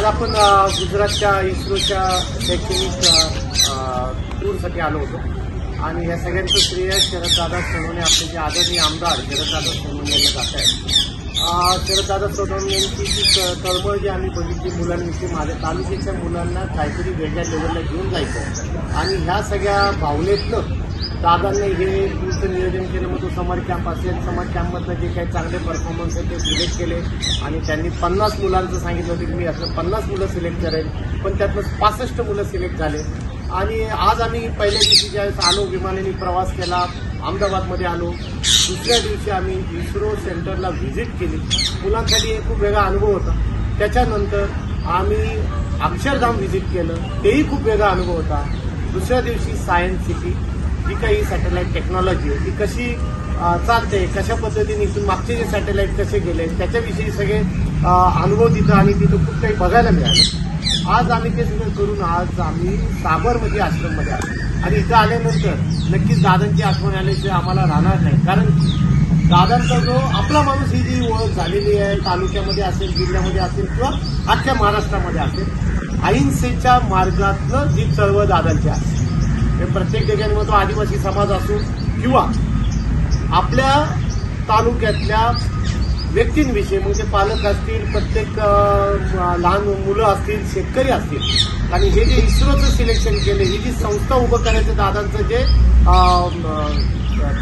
आज आपण गुजरातच्या इस्रोच्या शैक्षणिक टूरसाठी आलो होतो. आणि या सगळ्यांचं श्रेय शरददादा सोनवणे आपले जे आदरणीय आमदार शरददादा सोनवणे यांना जात आहे शरददादा सोनवणे यांची जी क- तळमळ जी आम्ही बघितली मुलांविषयी माझ्या तालुक्याच्या मुलांना काहीतरी वेगळ्या लेवलला घेऊन जायचं आणि ह्या सगळ्या भावनेतनं दादांनी हे टूरचं नियोजन केलं मग तो समर कॅम्प असेल समर कॅम्पमधलं जे काही चांगले परफॉर्मन्स आहे ते सिलेक्ट केले. आणि त्यांनी पन्नास मुलांचं सांगितलं होतं की मी असं पन्नास मुलं सिलेक्ट करेन पण त्यातनं पासष्ट मुलं सिलेक्ट झाले. आणि आज आम्ही पहिल्या दिवशी ज्यावेळेस आलो विमानाने प्रवास केला अहमदाबादमध्ये आलो दुसऱ्या दिवशी आम्ही इस्रो सेंटरला व्हिजिट केली. मुलांसाठी एक खूप वेगळा अनुभव होता. त्याच्यानंतर आम्ही अक्षरधाम व्हिजिट केलं तेही खूप वेगळा अनुभव होता. दुसऱ्या दिवशी सायन्स सिटी. जी काही सॅटेलाईट टेक्नॉलॉजी आहे ती कशी चालते कशा पद्धतीने इथून मागचे जे सॅटेलाईट कसे गेले त्याच्याविषयी सगळे अनुभव तिथं आणि तिथं खूप काही बघायला मिळालं. आज आम्ही ते सगळं करून आज आम्ही साबरमती आश्रममध्ये आलो. आणि इथं आल्यानंतर नक्कीच दादांची आठवण आल्याशिवाय आम्हाला राहणार नाही. कारण दादांचा जो आपला माणूस ही जी ओळख झालेली आहे तालुक्यामध्ये असेल जिल्ह्यामध्ये असेल किंवा अख्ख्या महाराष्ट्रामध्ये असेल अहिंसेच्या मार्गातलं जी चळवळ दादांची आहे. हे प्रत्येक ठिकाणी मग तो आदिवासी समाज असो किंवा आपल्या तालुक्यातल्या व्यक्तींविषयी म्हणजे पालक असतील प्रत्येक लहान मुलं असतील शेतकरी असतील आणि हे जे इस्रोचं सिलेक्शन केले ही जी संस्था उभं करायचं दादांचं जे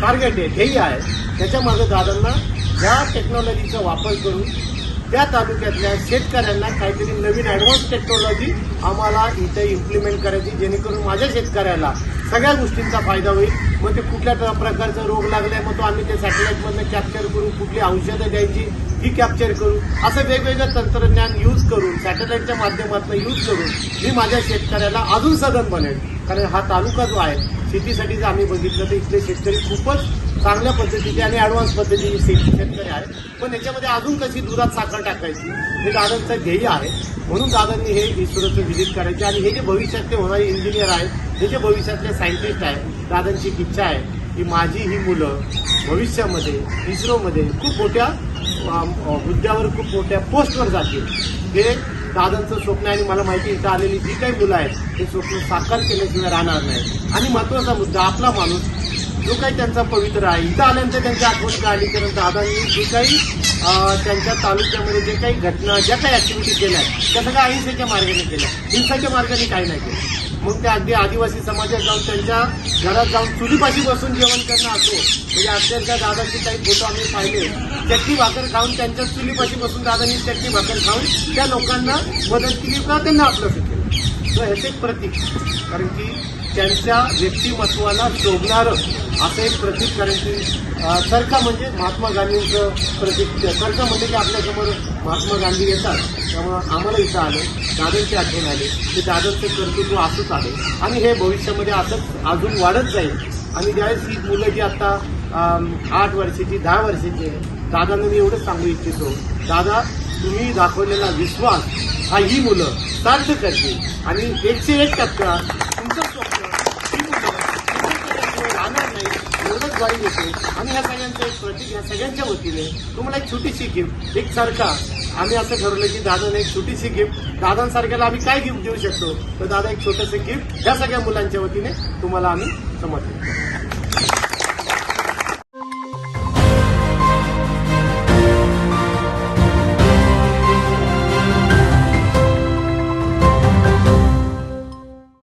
टार्गेट आहे ध्येय आहे त्याच्यामागे दादांना या टेक्नॉलॉजीचा वापर करून त्या तालुक्यातल्या शेतकऱ्यांना काहीतरी नवीन ॲडव्हान्स टेक्नॉलॉजी आम्हाला इथे इम्प्लिमेंट करायची जेणेकरून माझ्या शेतकऱ्याला सगळ्या गोष्टींचा फायदा होईल. मग ते कुठल्या प्रकारचा रोग लागलाय मग तो आम्ही ते सॅटेलाईटमधनं कॅप्चर करू कुठली औषधं द्यायची ही कॅप्चर करू. असं वेगवेगळं तंत्रज्ञान यूज करून सॅटेलाईटच्या माध्यमातून यूज करून मी माझ्या शेतकऱ्याला अजून सदन बनेल. कारण हा तालुका जो आहे शेतीसाठी जर आम्ही बघितलं तर इथले शेतकरी खूपच चांगल्या पद्धतीची आणि ॲडव्हान्स पद्धतीची शेती शेतकरी आहे पण याच्यामध्ये अजून कशी दुधात साखर टाकायची? हे दादांचं ध्येय आहे. म्हणून दादांनी हे इस्रोचं व्हिजिट करायचे आणि हे जे भविष्यातले होणारे इंजिनियर आहेत हे जे भविष्यातले सायंटिस्ट आहेत दादांची इच्छा आहे की माझी ही मुलं भविष्यामध्ये इस्रोमध्ये खूप मोठ्या अं, हुद्द्यावर खूप मोठ्या पोस्टवर जातील. हे दादांचं स्वप्न आहे आणि मला माहिती इथं आलेली जी काही मुलं आहेत ते स्वप्न साकार केल्याशिवाय राहणार नाही आणि महत्त्वाचा मुद्दा आपला माणूस जो काही त्यांचा पवित्र आहे. इथं आल्यानंतर त्यांची आठवण आली कारण दादांनी जे काही त्यांच्या तालुक्यामध्ये जे काही घटना ज्या काही ऍक्टिव्हिटी केल्या आहेत त्या सगळ्या अहिंसेच्या मार्गाने केल्या. हिंसाच्या मार्गाने काही नाही केलं. मग त्या अगदी आदिवासी समाजात जाऊन त्यांच्या घरात जाऊन चुलीपाशी बसून जेवण करणं असो म्हणजे अक्षरशः दादांचे काही फोटो आम्ही पाहिले. चटणी भाकर खाऊन त्यांच्या चुलीपाशी बसून दादांनी चटणी भाकर खाऊन त्या लोकांना मदत केली किंवा त्यांना आपलं केलं तर ह्याचं एक प्रतीक. कारण की त्यांच्या व्यक्तिमत्वाला शोभणारं असं एक प्रतीक. कारण की चरखा म्हणजे महात्मा गांधींचं प्रतीक. चरखा म्हणजे की आपल्यासमोर महात्मा गांधी येतात. त्यामुळं आम्हाला इथं आलं. दादांची आठवण आली. की दादांचं कर्तृत्व असंच आहे. आणि हे भविष्यामध्ये असंच अजून वाढत जाईल. आणि ज्यावेळेस ही मुलं जी आता आठ वर्षाची दहा वर्षाची आहे दादांना मी एवढंच सांगू इच्छितो. दादा तुम्ही दाखवलेला विश्वास हा ही मुलं साध्य करतील. आणि एकशे एक टक्का तुमचं स्वप्न ही मुलं राहणार नाही एवढंच देते आणि ह्या सगळ्यांचं एक प्रतीक ह्या सगळ्यांच्या वतीने तुम्हाला एक छोटीशी गिफ्ट एक सारखा आम्ही असं ठरवलं की दादाने एक छोटीशी गिफ्ट दादांसारख्याला आम्ही काय गिफ्ट देऊ शकतो? तर दादा एक छोटंसं गिफ्ट ह्या सगळ्या मुलांच्या वतीने तुम्हाला आम्ही समजतो